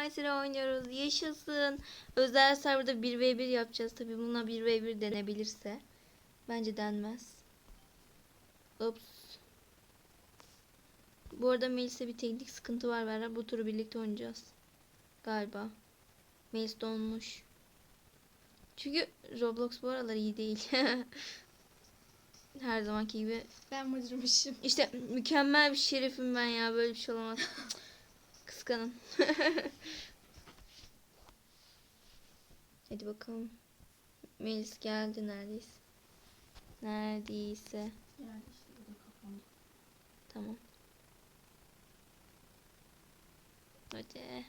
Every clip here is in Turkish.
Maysera oynuyoruz. Yaşasın. Özel serverda 1v1 yapacağız. Tabi buna 1v1 denebilirse. Bence denmez. Ups. Bu arada Melis'e bir teknik sıkıntı var Berra. Bu turu birlikte oynayacağız. Galiba. Melis donmuş. Çünkü Roblox bu aralar iyi değil. Her zamanki gibi. Ben mıcırmışım. İşte mükemmel bir şerefim ben ya. Böyle bir şey olamaz. Kıskanın. Hadi bakalım. Melis geldi neredeyse. Neredeyse. Yani işte bu da kafam. Tamam. Hadi.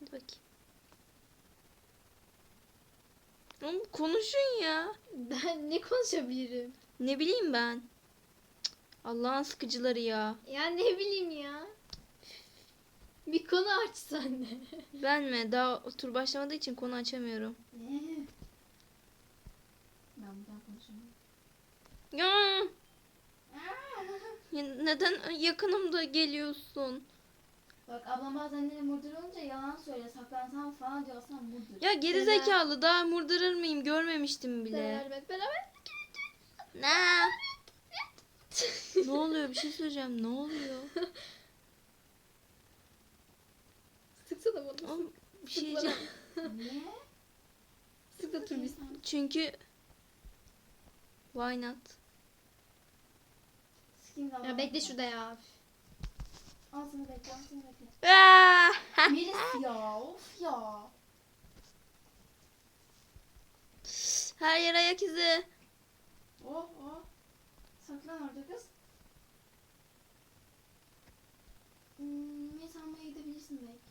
Hadi bakayım. Oğlum konuşun ya. Ben ne konuşabilirim? Ne bileyim ben. Allah'ın sıkıcıları ya. Ya ne bileyim ya. Bir konu açsan ne? Ben mi? Daha tur başlamadığı için konu açamıyorum. Ne? Ben buradan konuşamam. Ya, ya neden yakınımda geliyorsun? Bak ablam bazen de murdur olunca yalan söyle saklansam falan diyorsan murdur. Ya geri zekalı daha murdurur muyum? Görmemiştim bile. Beraber beraber. Ne? ne oluyor? Bir şey söyleyeceğim. Ne oluyor? Sıksana bana. Oğlum, bir şey diyeceğim. ne? Sık da tur biz. Çünkü why not? Ya bekle şurada ya. Sana bekle, sana bekle. Aa! Melis ya, of ya. Her yer ayak izi. Oh oh. Saklan orada kız. Hmm, Melis almaya gidebilirsin belki.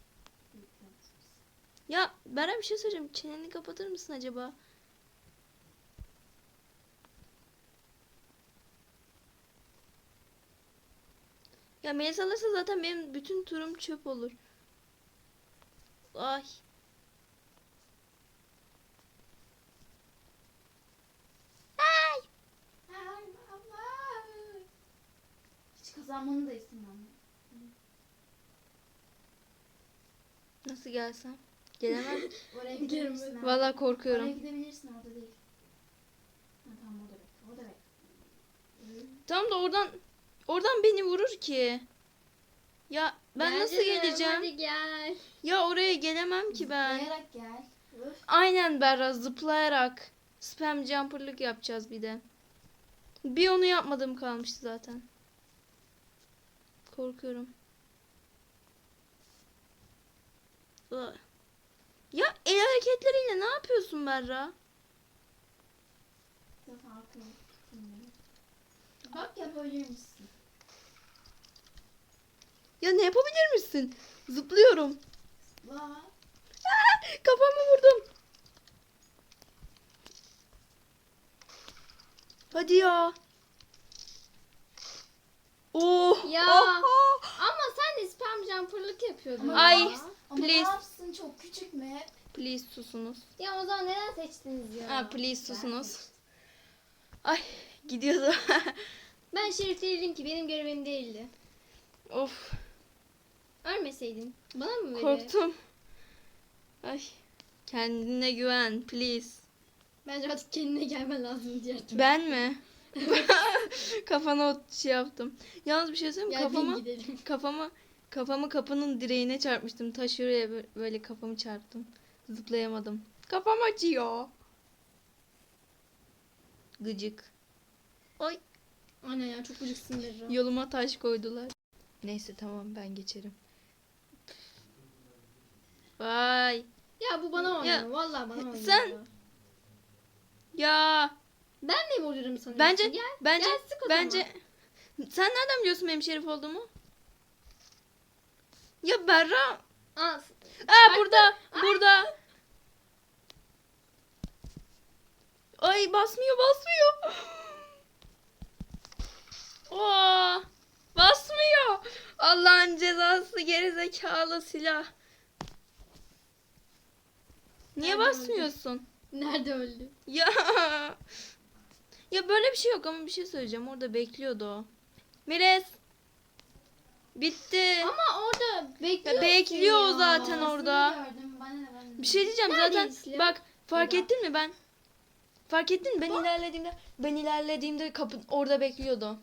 Ya Beren bir şey söyleyeceğim. Çeneni kapatır mısın acaba? Ya Melis alırsa zaten benim bütün turum çöp olur. Ay. Ay Allah. Hiç kazanmanı da istemem. Nasıl gelsem? Gelemem. Oraya gidebilirsin. ha. Vallahi Oraya korkuyorum. gidebilirsin orada değil. Ha, tamam orada bekle, orada bekle. Tam da oradan oradan beni vurur ki. Ya ben Bence nasıl de, geleceğim? Hadi gel. Ya oraya gelemem ki ben. Zıplayarak gel. Öf. Aynen Berra zıplayarak. Spam jumperlık yapacağız bir de. Bir onu yapmadığım kalmıştı zaten. Korkuyorum. Ya el hareketleriyle ne yapıyorsun Berra? Bak yapabilir misin? Ya ne yapabilir misin? Zıplıyorum. Bak. Kafamı vurdum. Hadi ya. Oh. Ya. oh, oh. Ama sen de spam jumperlık yapıyordun. Ama Ay. yap- Ama ne please. yapsın çok küçük mü? Please susunuz. Ya o zaman neden seçtiniz ya? Ha please susunuz. Ay gidiyordu. Ben şerif değildim ki benim görevim değildi. of Ölmeseydin. Bana mı böyle? korktum. Ay kendine güven please. Bence artık kendine gelmen lazım diğer türlü. Ben mi? Kafana o şey yaptım. Yalnız bir şey söyleyeyim mi? Gel bin Kafama gidelim. kafamı kafamı kapının direğine çarpmıştım. Ta şuraya bö- böyle kafamı çarptım. Zıplayamadım. Kafam acıyor. Gıcık. Ay Anne ya çok gıcıksın Berra. yoluma taş koydular. Neyse tamam ben geçerim. Vay. Ya bu bana oynuyor. Ya, Vallahi bana oynuyor. sen- Ya Ben ne vururum sanıyorsun? bence Gel. bence gel sık bence sen nereden biliyorsun benim şerif olduğumu? Ya Berra. Aa, Aa burada. Burada. Ay basmıyor basmıyor. Oo, basmıyor. Allah'ın cezası geri zekalı silah. Niye Nerede basmıyorsun? nerede öldü? Ya Ya böyle bir şey yok ama bir şey söyleyeceğim. Orada bekliyordu o. Meres. Bitti. Ama orada bekliyor. bekliyor o zaten ya. orada. Gördüm, bana ne, ben de- Bir şey diyeceğim Nerede zaten. İslam? Bak fark Burada. ettin mi ben? Fark ettin mi? Ben ilerlediğimde ben ilerlediğimde kapı orada bekliyordu.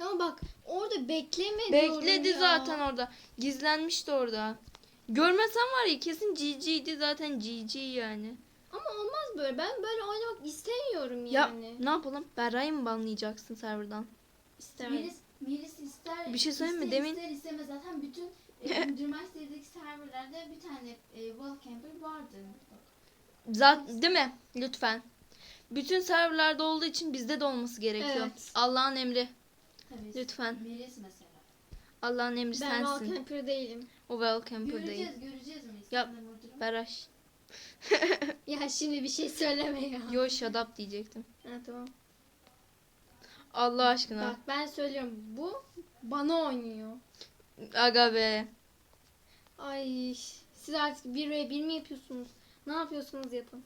Ama bak orada bekleme Bekledi diyorum ya. zaten orada. Gizlenmişti orada. Görmesen var ya kesin GG'ydi zaten GG yani. Ama olmaz böyle. Ben böyle oynamak istemiyorum Ya yani. ne yapalım? Berra'yı mı banlayacaksın serverdan? İstemem. Melis, Melis ister. Bir şey söyleyeyim mi? ister, Demin- ister istemez zaten bütün e, üniversitedeki serverlerde bir tane e, wallcamper vardı. Zaten değil mi? Lütfen. Bütün serverlarda olduğu için bizde de olması gerekiyor. Evet. Allah'ın emri. Tabii. Lütfen. Melis mesela. Allah'ın emri Ben sensin. wallcamper değilim. O welcome değil. Göreceğiz, göreceğiz mi? Ya- Sen de vurdurun. Ya şimdi bir şey söyleme ya. Yo shut up diyecektim. Ha, tamam. Allah aşkına. Bak ben söylüyorum. Bu bana oynuyor. Aga be. Ay siz artık 1 ve 1 mi yapıyorsunuz? Ne yapıyorsunuz yapın.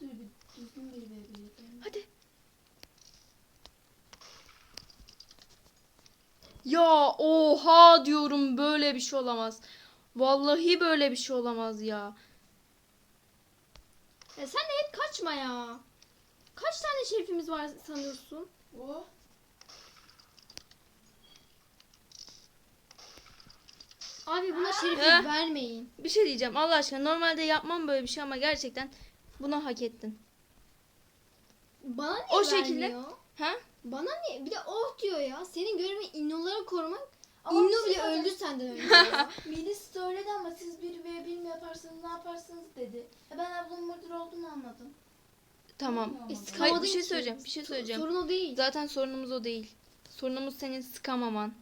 Dur bir düzgün bir ve bir yapalım. Hadi. Ya oha diyorum böyle bir şey olamaz. Vallahi böyle bir şey olamaz ya. Ya sen de hep kaçma ya. Kaç tane şerifimiz var sanıyorsun? Oh. Abi buna şerifi vermeyin. Bir şey diyeceğim Allah aşkına normalde yapmam böyle bir şey ama gerçekten bunu hak ettin. Bana niye O şekilde- vermiyor? Ha? Bana niye? Bir de oh diyor ya. Senin görevin innoları korumak. Ama İnno şey bile öldü senden önce ya. Melis söyledi ama siz bir ve bir mi yaparsınız ne yaparsınız dedi. E ben ablamın murdur olduğunu anladım. Tamam. E, Hayır bir şey ki. söyleyeceğim. Bir şey So- söyleyeceğim. Sorun o değil. Zaten sorunumuz o değil. Sorunumuz senin sıkamaman.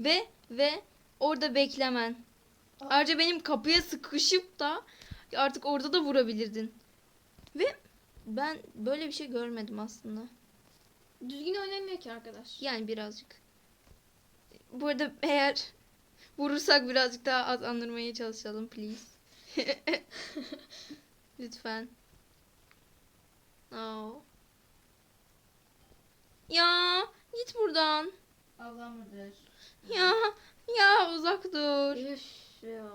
Ve ve orada beklemen. Aa. Ayrıca benim kapıya sıkışıp da artık orada da vurabilirdin. Ve ben böyle bir şey görmedim aslında. Düzgün oynamıyor ki arkadaş. Yani birazcık. Bu arada eğer vurursak birazcık daha az andırmaya çalışalım please. Lütfen. Oh. Ya git buradan. Ablam murdur. Ya ya uzak dur. Üf ya.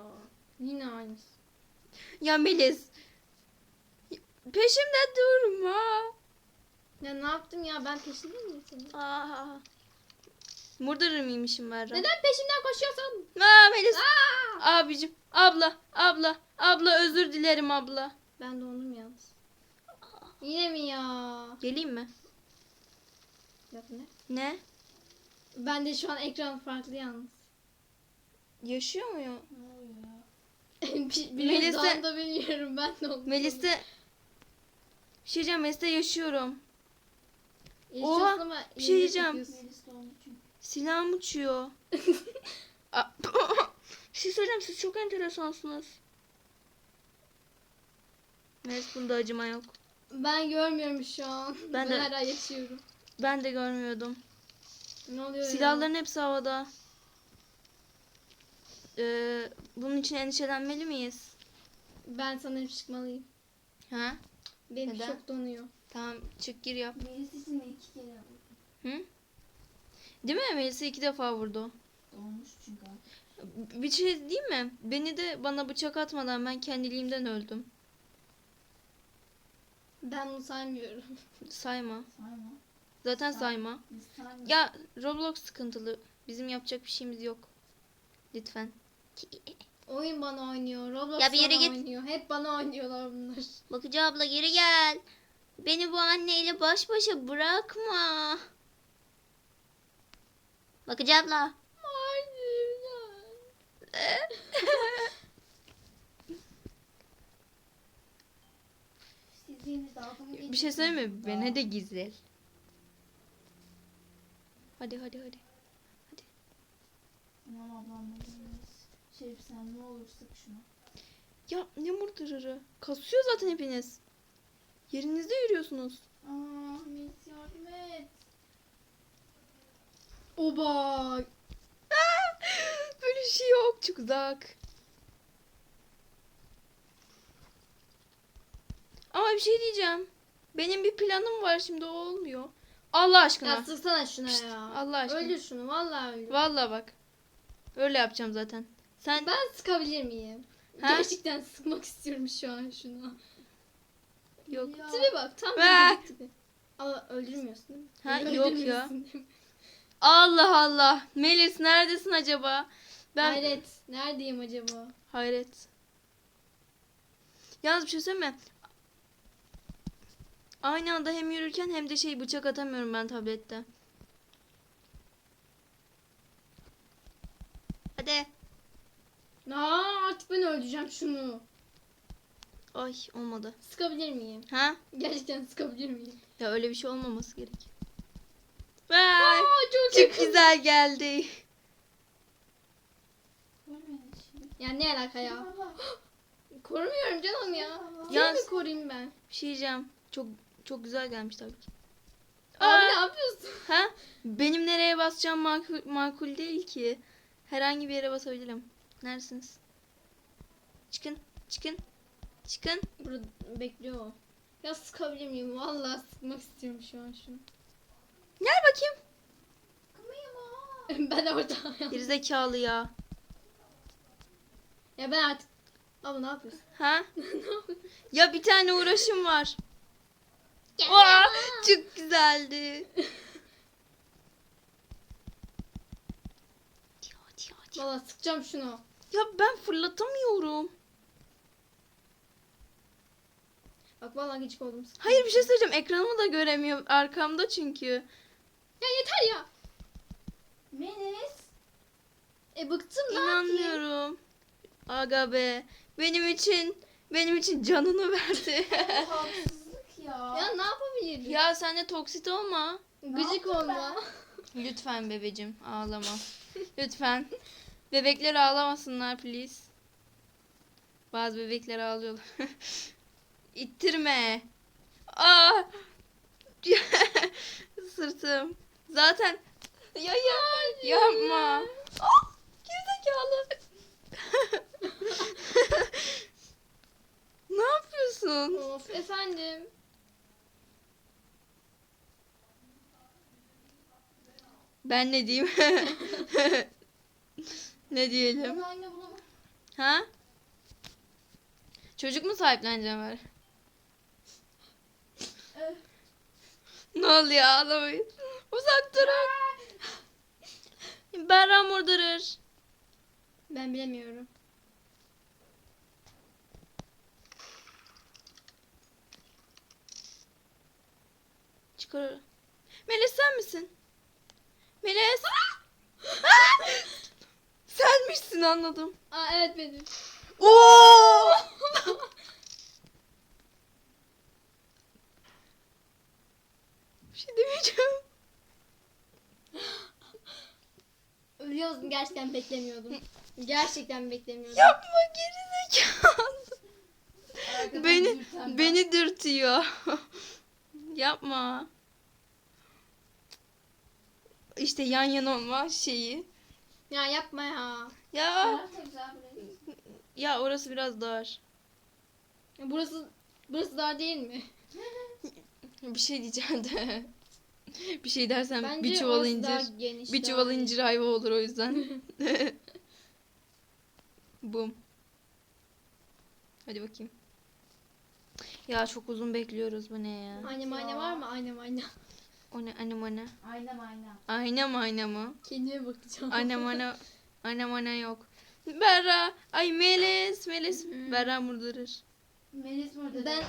Yine aynısı. Ya Melis. Peşimde durma. Ya ne yaptım ya ben peşinde miyim senin? Aa. Murdarır mıymışım ben? Neden peşimden koşuyorsun? Aa Melis. Abicim. Abla. Abla. Abla özür dilerim abla. Ben dondum yalnız. Yine mi ya? Geleyim mi? Yok ne? Ne? Ben de şu an ekran farklı yalnız. Yaşıyor mu ya? Melis'e- da bilmiyorum ben de. Melis'te bir şey diyeceğim Melis'te yaşıyorum. Oha, bir şey diyeceğim. Silahım uçuyor. Aa, bir şey söyleyeceğim siz çok enteresansınız. Melis bunda acıma yok. Ben görmüyorum şu an. Ben Ben, de- hala yaşıyorum. Ben de görmüyordum. Ne oluyor ya? Silahların hepsi havada. Ee, bunun için endişelenmeli miyiz? Ben sanırım çıkmalıyım. Ha? Benim Neden? çok donuyor. Tamam çık gir yap. Melis için de iki kere vurdu. Hı? Değil mi? Melis'i iki defa vurdu. Dolmuş çünkü. Bir şey değil mi? Beni de bana bıçak atmadan ben kendiliğimden öldüm. Ben bunu saymıyorum. Sayma. Sayma. Zaten Say- sayma. Sayma. Ya Roblox sıkıntılı. Bizim yapacak bir şeyimiz yok. Lütfen. Oyun bana oynuyor. Roblox Ya bir yere bana git. oynuyor. Hep bana oynuyorlar bunlar. Bakıcı abla geri gel. Beni bu anneyle baş başa bırakma. Bakıcı abla. Bir şey söyleyeyim mi? Beni de gizle. Hadi hadi hadi. Tamam ablam ne Şerif sen ne olur sık şunu. Ya ne murdırırı? Kasıyor zaten hepiniz. Yerinizde yürüyorsunuz. Aa Melis yardım et. Oba. Böyle bir şey yok. Çok uzak. Ama bir şey diyeceğim. Benim bir planım var şimdi o olmuyor. Allah aşkına. Ya sıksana şuna Pişt, ya. Allah aşkına. Öldür şunu vallahi öldür. Vallahi bak. Öyle yapacağım zaten. Sen Ben sıkabilir miyim? Ha? Gerçekten sıkmak istiyorum şu an şunu. Yok. Ya. Tipe bak tam Ve- bir tipi. Ama öldürmüyorsun değil mi? Ha, yok ya. Allah Allah. Melis neredesin acaba? Ben Hayret. Neredeyim acaba? Hayret. Yalnız bir şey söyleyeyim mi? Aynı anda hem yürürken hem de şey bıçak atamıyorum ben tablette. Hadi. Aa, artık ben öldüreceğim şunu. Ay olmadı. Sıkabilir miyim? Ha? Gerçekten sıkabilir miyim? Ya öyle bir şey olmaması gerek. Vay. Aa, çok Çok yakın. güzel geldi. Ya ne alaka ya? Korumuyorum canım ya. Ya- mi koruyayım ben? Bir şey diyeceğim. Çok çok güzel gelmiş tabii ki. Abi Aa. ne yapıyorsun? Ha? Benim nereye basacağım makul, makul değil ki. Herhangi bir yere basabilirim. Neredesiniz? Çıkın, çıkın, çıkın. Burada bekliyor o. Ya sıkabilir miyim? Vallahi sıkmak istiyorum şu an şunu. Gel bakayım. Ben orada. Gerizekalı ya. ya ben artık... Abi ne yapıyorsun? Ha? ya bir tane uğraşım var. Gel Aa, çok güzeldi. Vallahi sıkacağım şunu. Ya ben fırlatamıyorum. Bak vallahi gıcık oldum. Hayır bir şey söyleyeceğim. Ekranımı da göremiyorum. Arkamda çünkü. Ya yeter ya. Melis. E bıktım ne yapayım? İnanmıyorum. Aga be. Benim için benim için canını verdi. Haksızlık ya. Ya ne yapabilirim? ya sen de toksit olma. Gıcık yaptım olma. Lütfen bebecim ağlama. Lütfen. Bebekler ağlamasınlar please. Bazı bebekler ağlıyorlar. İttirme. Aa! Sırtım. Zaten ya ya yapma. Ah! Gerizekalı. ne yapıyorsun? of efendim. Ben ne diyeyim? ne diyelim? Ha? Çocuk mu sahipleneceğim ben? Öf. Ne oluyor ağlamayın. Uzak durun. Berra murdurur. Ben bilemiyorum. Çıkar. Melis sen misin? Melis. Senmişsin anladım. Aa evet benim. Oo! Bir şey demeyeceğim. Ölüyorsun gerçekten beklemiyordum. Gerçekten beklemiyordum. Yapma gerizekalı. arkadan Beni dürten beni dürtüyor. Yapma. İşte yan yana olma şeyi. Ya yapma ya. Ya ya orası biraz dar. Ya Burası burası dar değil mi? Bir şey diyeceğim de. Bir şey dersen Bence bir çuval orası daha incir. geniş. Bir daha çuval iyi. incir ayva olur o yüzden. Bum. Hadi bakayım. Ya çok uzun bekliyoruz bu ne ya? Annem anne var mı? Annem anne. O ne annem ana. Ayna ayna. Ayna mı ayna mı? Kendime bakacağım. Annem ana. Annem ana yok. Berra. Ay Melis. Melis. Hmm. Berra murdurur. Melis burada. Ben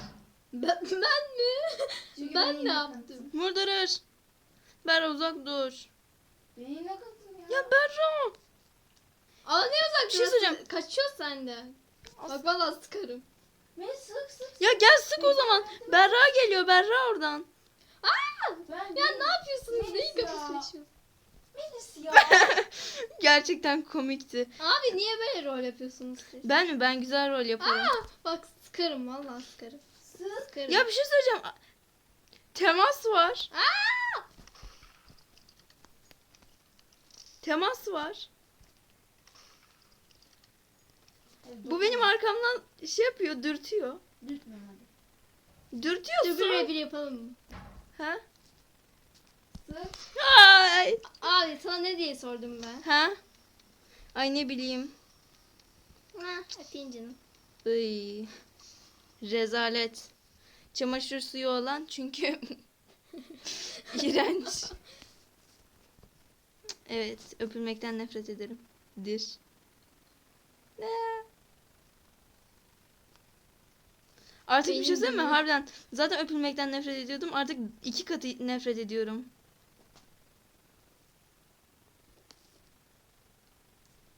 ben, ben mi? Çünkü ben ne yaptım? Murdurur. Berra uzak dur. Benim yakıntım ya. Ya Berra. Aa ne uzak Bir şey söyleyeceğim. Kaçıyor senden. Bak vallahi sıkarım. Melis sık sık. Ya gel sık o zaman. Berra geliyor. Berra oradan. Aa! Ben Ya ne yapıyorsunuz? Neyin kafasını? Melis ya. Gerçekten komikti. Abi niye böyle rol yapıyorsunuz siz? Ben mi? Ben güzel rol yaparım. Bak sıkarım vallahi sıkarım. Sıkarım. Ya bir şey söyleyeceğim. Temas var. Temas var. Bu benim arkamdan şey yapıyor, dürtüyor. Dürtmüyorum hadi. Dur Dürtüyorsun. bir yapalım. Ha? Sık. Ay. Abi sana ne diye sordum ben? Ha? Ay ne bileyim. Ha, öpeyim canım. Iy. Rezalet. Çamaşır suyu olan çünkü iğrenç. Evet, öpülmekten nefret ederim. Dir. Ne? Artık bir şey Benim söyleyeyim mi? Harbiden zaten öpülmekten nefret ediyordum. Artık iki katı nefret ediyorum.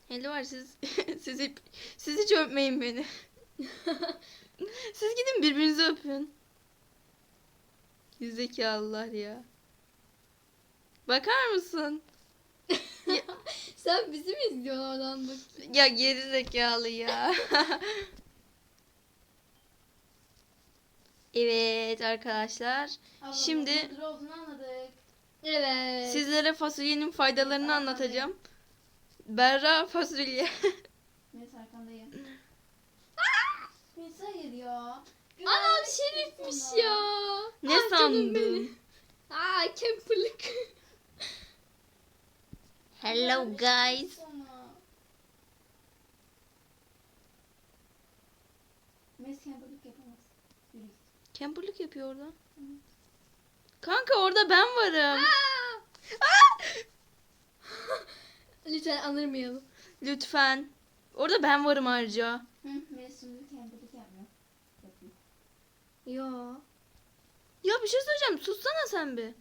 Hello var siz siz, hep- siz hiç öpmeyin beni. siz gidin birbirinizi öpün. Gerizekalılar ya. Bakar mısın? Sen bizi mi izliyorsun oradan bak? Ya gerizekalı ya. evet arkadaşlar. Ablamın Şimdi-. Evet. Sizlere fasulyenin faydalarını anlatacağım. Berra fasulye. Melis arkandayım. Hayır ya. Anam şerifmiş ya. ne Ah, sandın? Aa camperlık. Hello guys. yapamaz. Git. Camperlık yapıyor orada. Kanka orada ben varım. Lütfen anırmayalım. Lütfen. Orada ben varım ayrıca. Hı, camperlık yapmıyor. Yapıyor. Yo. Ya bir şey söyleyeceğim. Sussana sen bir.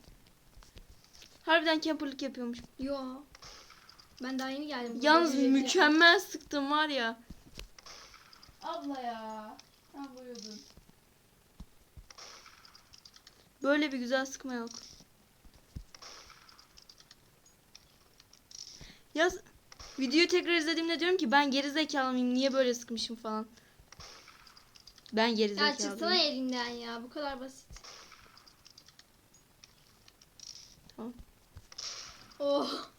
Harbiden camperlık yapıyormuş. Yo. Ben daha yeni geldim. Yalnız Burada bir- mükemmel sıktım var ya. Abla ya. Sen buyurdun. Böyle bir güzel sıkma yok. Ya s- videoyu tekrar izlediğimde diyorum ki ben geri zekalı mıyım? Niye böyle sıkmışım falan. Ben geri Ya çıksana elinden ya. Bu kadar basit. Tamam. Oh.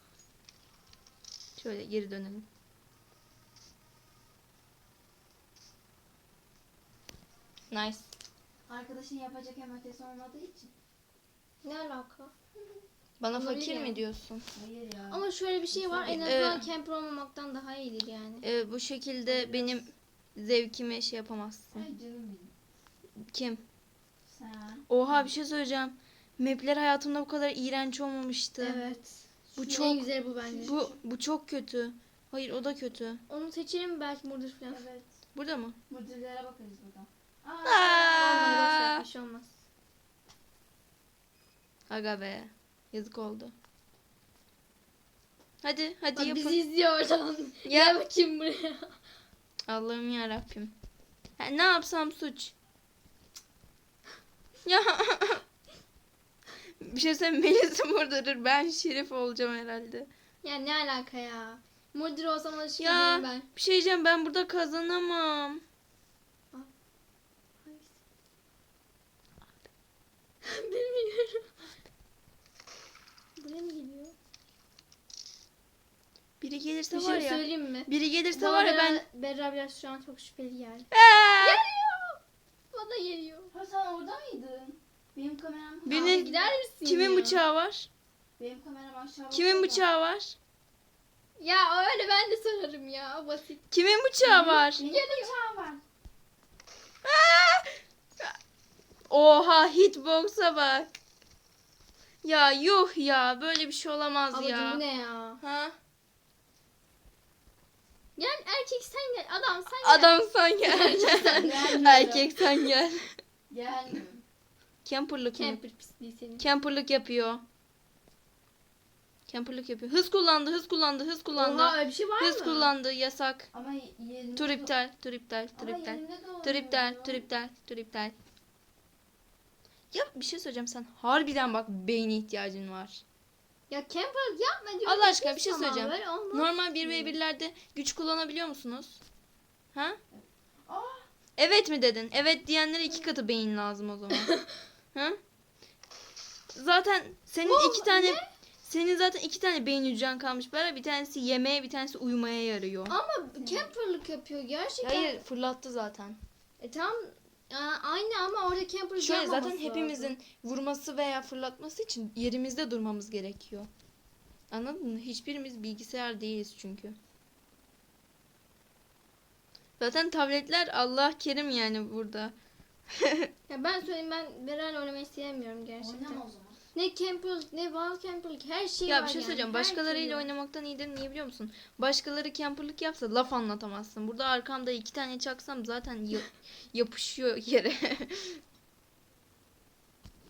Şöyle geri dönelim. Nice. Arkadaşın yapacak hem ötesi olmadığı için. Ne alaka? Bana Olabilir fakir mi yani. diyorsun? Hayır ya. Ama şöyle bir şey var. En Ee, azından camper olmamaktan daha iyidir yani. Ee, bu şekilde benim zevkimi şey yapamazsın. Ay canım benim. Kim? Sen. Oha bir şey söyleyeceğim. Mapler hayatımda bu kadar iğrenç olmamıştı. Evet. Bu çok- En güzeli bu bence. Bu bu çok kötü. Hayır o da kötü. Onu seçelim belki murder falan. Evet. Burada mı? Mıdırlara bakarız buradan. Aa. Olmadı Aa, bir şey olmaz. Aga be. Yazık oldu. Hadi hadi Bak yapın. bizi izliyor oradan. Gel bakayım buraya. Allah'ım ya Rabbim. ne yapsam suç. Ya bir şey söyleyeyim Melis'i vurdurur. Ben şerif olacağım herhalde. Ya ne alaka ya? Murder olsam alışık Ya. ben. Bir şey diyeceğim ben burada kazanamam. Bilmiyorum. Buraya mı geliyor? Biri gelirse Bir var şey ya. söyleyeyim mi? Biri gelirse Bana var ya ben. Berra- Berra biraz şu an çok şüpheli geldi. Aa! Geliyor. Bana geliyor. Ha sen orada mıydın? Benim kameram Birinin- Abi gider misin Kimin ya? bıçağı var? Benim kameram aşağı Kimin bıçağı var? Ya öyle ben de sorarım ya. Basit. Kimin bıçağı var? Benim bıçağım var. Oha hitbox'a bak. Ya yuh ya böyle bir şey olamaz Ablacım ya. bu ne ya? Ha? Gel erkek sen gel. Adam sen gel. Adam sen gel. Gelmiyorum. Erkek sen gel. Gelmiyorum. Camperlık mı? Camper pisliği senin. Camperlık yapıyor. Camperlık yapıyor. Hız kullandı, hız kullandı, hız kullandı. Oha öyle bir şey var hız mı? kullandı, yasak. Ama yerinde Tur iptal, tur iptal, tur Ama iptal. yerinde de Tur iptal, olmuyor. tur iptal, tur iptal. Ya bir şey söyleyeceğim sen harbiden bak beyne ihtiyacın var. Ya camper yapma diyor. Allah aşkına bir şey Tamam, söyleyeceğim. böyle olmaz. Normal 1v1'lerde güç kullanabiliyor musunuz? Ha? Aa, Evet mi dedin? Evet diyenlere iki katı beyin lazım o zaman. ha? Zaten senin iki tane senin zaten iki tane beyin hücren kalmış. Bera bir tanesi yemeğe, bir tanesi uyumaya yarıyor. Ama camperlık yapıyor gerçekten. Hayır, fırlattı zaten. E Aa, aynı ama orada camperlık Şöyle zaten hepimizin lazım. vurması veya fırlatması için yerimizde durmamız gerekiyor. Anladın mı? Hiçbirimiz bilgisayar değiliz çünkü. Zaten tabletler Allah kerim yani burada. Ya ben söyleyeyim ben Beren'le oynamayı sevmiyorum gerçekten. oynama o zaman. Ne camperlık ne wall camperlık her şey Ya var bir şey yani. söyleyeceğim. Başkalarıyla türlü. oynamaktan iyidir. Niye biliyor musun? Başkaları camperlık yapsa laf anlatamazsın. Burada arkamda iki tane çaksam zaten ya- yapışıyor yere.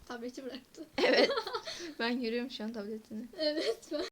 Tableti bıraktı. evet. Ben görüyorum şu an tabletini. Evet ben.